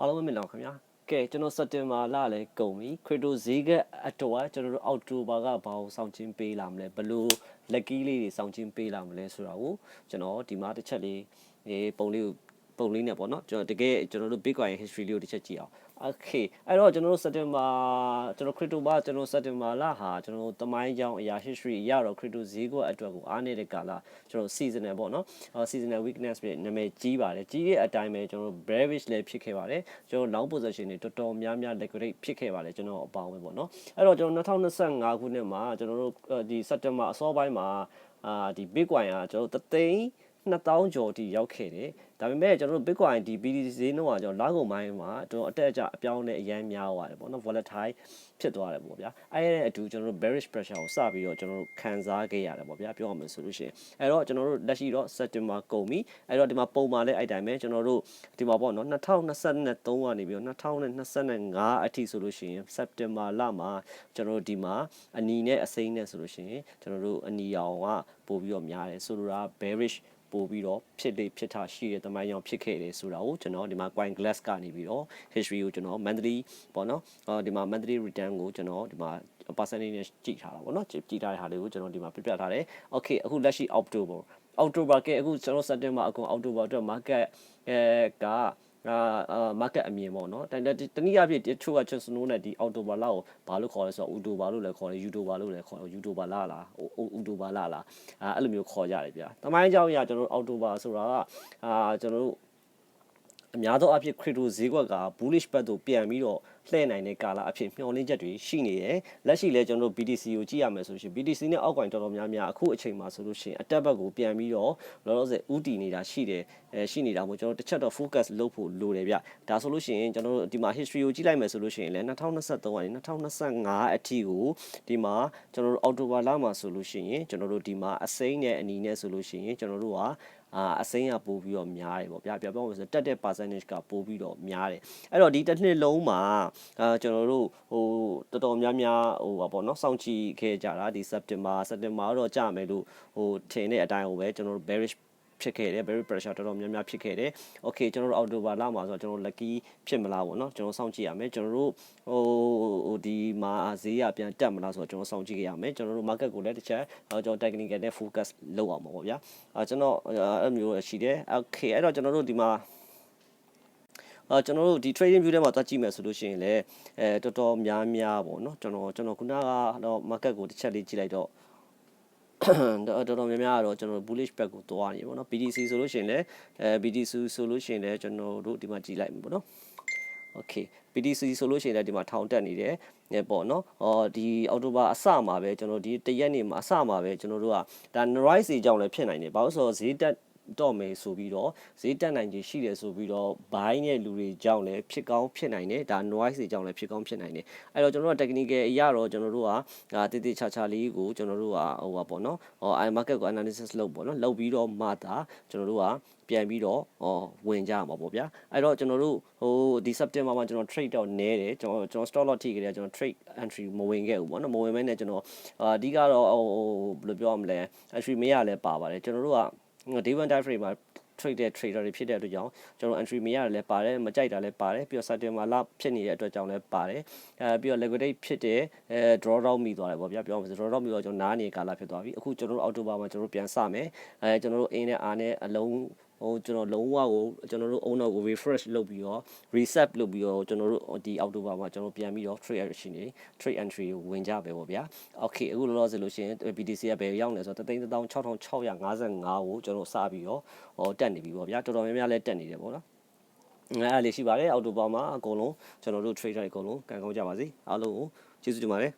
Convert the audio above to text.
အားလုံးပဲမင်္ဂလာပါခင်ဗျာကဲကျွန်တော်စက်တင်ဘာလလည်းကုန်ပြီခရစ်တိုဈေးကတ်တော်ကျွန်တော်တို့အောက်တိုဘာကဘာကိုစောင့်ချင်းပေးလာမလဲဘလို့လက်ကီးလေးတွေစောင့်ချင်းပေးလာမလဲဆိုတာကိုကျွန်တော်ဒီမှာတစ်ချက်လေးအေးပုံလေးကို ပုံလေးနဲ့ပေါ့နော်ကျွန်တော်တကယ်ကျွန်တော်တို့ Bitcoin history လေးကိုတစ်ချက်ကြည့်အောင် Okay အဲ့တော့ကျွန်တော်တို့စက်တင်ဘာကျွန်တော် crypto ဘာကျွန်တော်စက်တင်ဘာလဟာကျွန်တော်တမိုင်းကြောင်းအရာ history အရတော့ crypto ဈေးကွက်အတွက်ကိုအားနေတဲ့ကာလကျွန်တော် seasonal ပေါ့နော် seasonal weakness ပဲနာမည်ကြီးပါတယ်ကြီးတဲ့အတိုင်းပဲကျွန်တော် bearish လည်းဖြစ်ခဲ့ပါတယ်ကျွန်တော် long position တွေတော်တော်များများ liquidate ဖြစ်ခဲ့ပါတယ်ကျွန်တော်အပေါင်းပဲပေါ့နော်အဲ့တော့ကျွန်တော်2025ခုနှစ်မှာကျွန်တော်တို့ဒီစက်တင်ဘာအစောပိုင်းမှာအာဒီ bitcoin ကကျွန်တော်တသိန်း 2000ကျော်တိရောက်ခဲ့တယ်ဒါပေမဲ့ကျွန်တော်တို့ Bitcoin ဒီ BTC ဈေးနှုန်းကကျွန်တော်လာကုန်ပိုင်းမှာကျွန်တော်အတက်အကျအပြောင်းနဲ့အရန်များသွားတယ်ပေါ့နော် volatile ဖြစ်သွားတယ်ပေါ့ဗျာအဲ့ဒီအတူကျွန်တော်တို့ bearish pressure ကိုစပြီးတော့ကျွန်တော်တို့ခံစားခဲ့ရတယ်ပေါ့ဗျာပြောရမယ်ဆိုလို့ရှိရင်အဲ့တော့ကျွန်တော်တို့လက်ရှိတော့ September ကုန်ပြီအဲ့တော့ဒီမှာပုံမှန်လည်းအဲ့တိုင်းပဲကျွန်တော်တို့ဒီမှာပေါ့နော်2023ကနေပြီးတော့2025အထိဆိုလို့ရှိရင် September လမှာကျွန်တော်တို့ဒီမှာအနီနဲ့အစိမ်းနဲ့ဆိုလို့ရှိရင်ကျွန်တော်တို့အနီရောင်ကပို့ပြီးတော့များတယ်ဆိုလိုတာ bearish ပို့ပြီးတော့ဖြစ်လေဖြစ်တာရှိတဲ့တမိုင်းကြောင့်ဖြစ်ခဲ့တယ်ဆိုတာကိုကျွန်တော်ဒီမှာ coin glass ကနေပြီးတော့ history ကိုကျွန်တော် monthly ပေါ့နော်အော်ဒီမှာ monthly return ကိုကျွန်တော်ဒီမှာ percentage နဲ့ကြည့်ထားတာပေါ့နော်ကြည့်ထားတဲ့ဟာလေးကိုကျွန်တော်ဒီမှာပြပြထားတယ် okay အခုလက်ရှိ october october ကအခုကျွန်တော် september အခု october အတွက် market အဲက အာ market အမြင်ပေါ့နော်တတနည်းအားဖြင့်တချို့ကချက်စနိုးနဲ့ဒီအော်တိုဘာလာကိုဘာလို့ခေါ်လဲဆိုတော့ဥတိုဘာလို့လည်းခေါ်တယ်ယူတိုဘာလို့လည်းခေါ်တယ်ယူတိုဘာလာလားဥတိုဘာလာလားအာအဲ့လိုမျိုးခေါ်ကြတယ်ဗျာတမိုင်းကြောင့်ရကျွန်တော်တို့အော်တိုဘာဆိုတာကအာကျွန်တော်တို့ အများသောအားဖြင့် crypto ဈေးကွက်က bullish ဘက်သို့ပြန်ပြီးတော့လှည့်နိုင်တဲ့ကာလအဖြစ်မျှော်လင့်ချက်တွေရှိနေတယ်လက်ရှိလဲကျွန်တော်တို့ BTC ကိုကြည့်ရမယ်ဆိုရှင် BTC နဲ့အောက်ကွင်တော်တော်များများအခုအချိန်မှာဆိုလို့ရှိရင်အတက်ဘက်ကိုပြန်ပြီးတော့လောလောဆယ်ဥတီနေတာရှိတယ်အဲရှိနေတာမို့ကျွန်တော်တစ်ချက်တော့ focus လုပ်ဖို့လိုတယ်ဗျဒါဆိုလို့ရှိရင်ကျွန်တော်တို့ဒီမှာ history ကိုကြည့်လိုက်မယ်ဆိုလို့ရှိရင်လဲ2023ကနေ2025အထိကိုဒီမှာကျွန်တော်တို့အောက်တိုဘာလမှာဆိုလို့ရှိရင်ကျွန်တော်တို့ဒီမှာအစိမ်းနဲ့အနီနဲ့ဆိုလို့ရှိရင်ကျွန်တော်တို့က အာအစိမ်းကပို့ပြီးတော့များတယ်ပေါ့ဗျာပြောပြောမယ်ဆိုတက်တဲ့ percentage ကပို့ပြီးတော့များတယ်အဲ့တော့ဒီတစ်နှစ်လုံးမှာအာကျွန်တော်တို့ဟိုတော်တော်များများဟိုပါပေါ့နော်စောင့်ကြည့်ခဲ့ကြတာဒီ September September တော့ကြာမယ်လို့ဟိုထင်တဲ့အတိုင်းဟိုပဲကျွန်တော်တို့ bearish ဖြစ်ခဲ့တယ် very pressure တော်တော်များများဖြစ်ခဲ့တယ်။ Okay ကျွန်တော်တို့ October လမှာဆိုတော့ကျွန်တော် lucky ဖြစ်မလားပေါ့နော်ကျွန်တော်စောင့်ကြည့်ရမယ်ကျွန်တော်တို့ဟိုဟိုဒီမှာဈေးရပြန်တက်မလားဆိုတော့ကျွန်တော်စောင့်ကြည့်ရမယ်ကျွန်တော်တို့ market ကိုလည်းတစ်ချက်ကျွန်တော် technical နဲ့ focus လုပ်အောင်ပါပေါ့ဗျာ။အဲကျွန်တော်အဲ့မျိုးရှိတယ်။ Okay အဲ့တော့ကျွန်တော်တို့ဒီမှာအာကျွန်တော်တို့ဒီ trading view ထဲမှာသွားကြည့်မယ်ဆိုလို့ရှိရင်လည်းအဲတော်တော်များများပေါ့နော်ကျွန်တော်ကျွန်တော်ခုနကတော့ market ကိုတစ်ချက်လေးကြည့်လိုက်တော့ တော်တော်များများကတော့ကျွန်တော် bullish back ကိုသွားနေပေါ့နော် BTC ဆိုလို့ရှိရင်လည်းအဲ BTC ဆိုလို့ရှိရင်လည်းကျွန်တော်တို့ဒီမှာကြည့်လိုက်မယ်ပေါ့နော် okay BTC ဆိုလို့ရှိရင်လည်းဒီမှာထောင်တက်နေတယ်ညပေါ့နော်ဟောဒီအောက်တိုဘာအစမှာပဲကျွန်တော်ဒီတရက်နေမှာအစမှာပဲကျွန်တော်တို့ကဒါ rise ကြောင့်လည်းဖြစ်နိုင်တယ်ဘာလို့ဆိုတော့ဈေးတက် တော့မယ်ဆိုပြီးတော့ဈေးတက်နိုင်ခြေရှိတယ်ဆိုပြီးတော့ buy နဲ့လူတွေကြောင့်လည်းဖြစ်ကောင်းဖြစ်နိုင်တယ်ဒါ noise တွေကြောင့်လည်းဖြစ်ကောင်းဖြစ်နိုင်တယ်အဲ့တော့ကျွန်တော်တို့ technical အရာတော့ကျွန်တော်တို့ကဒါတိတိချာချာလေးကိုကျွန်တော်တို့ကဟိုပါပေါ့နော်ဟော i market ကို analysis လုပ်ပေါ့နော်လုပ်ပြီးတော့မှသာကျွန်တော်တို့ကပြန်ပြီးတော့ဟောဝင်ကြမှာပေါ့ဗျာအဲ့တော့ကျွန်တော်တို့ဟိုဒီ September မှာကျွန်တော် trade တော့နဲတယ်ကျွန်တော်ကျွန်တော် stop loss ထိခဲ့တယ်ကျွန်တော် trade entry မဝင်ခဲ့ဘူးပေါ့နော်မဝင်မဲနဲ့ကျွန်တော်အဓိကတော့ဟိုဘယ်လိုပြောရမလဲ entry မရလဲပါပါတယ်ကျွန်တော်တို့က day one time frame မှာ trade တဲ့ trader တွေဖြစ်တဲ့အတွက်ကြောင့်ကျွန်တော် entry မရတယ်လည်းပါတယ်မကြိုက်တာလည်းပါတယ်ပြီးတော့ setting မှာလာဖြစ်နေတဲ့အတွက်ကြောင့်လည်းပါတယ်အဲပြီးတော့ liquidate ဖြစ်တဲ့အဲ draw down မိသွားတယ်ပေါ့ဗျာပြောမှာဆို draw down မိတော့ကျွန်တော်နားနေကာလဖြစ်သွားပြီအခုကျွန်တော်တို့ October မှာကျွန်တော်တို့ပြန်စမယ်အဲကျွန်တော်တို့အင်းနဲ့အားနဲ့အလုံး ဟိုကျွန်တော်လုံးဝကိုကျွန်တော်တို့ owner ကို refresh လုပ်ပြီးတော့ reset လုပ်ပြီးတော့ကျွန်တော်တို့ဒီ October မှာကျွန်တော်ပြန်ပြီးတော့ trade action တွေ trade entry ကိုဝင်ကြပဲပေါ့ဗျာ okay အခုလောလောဆယ်လို့ရှိရင် BTC ကဘယ်ရောက်လဲဆိုတော့316,655ကိုကျွန်တော်စပြီးတော့ဟောတက်နေပြီပေါ့ဗျာတော်တော်များများလည်းတက်နေတယ်ပေါ့နော်အဲ့ဒါလေးရှိပါတယ်အော်တိုဘာမှာအကုန်လုံးကျွန်တော်တို့ trader တွေအကုန်လုံးကံကောင်းကြပါစေအားလုံးကိုကျေးဇူးတင်ပါတယ်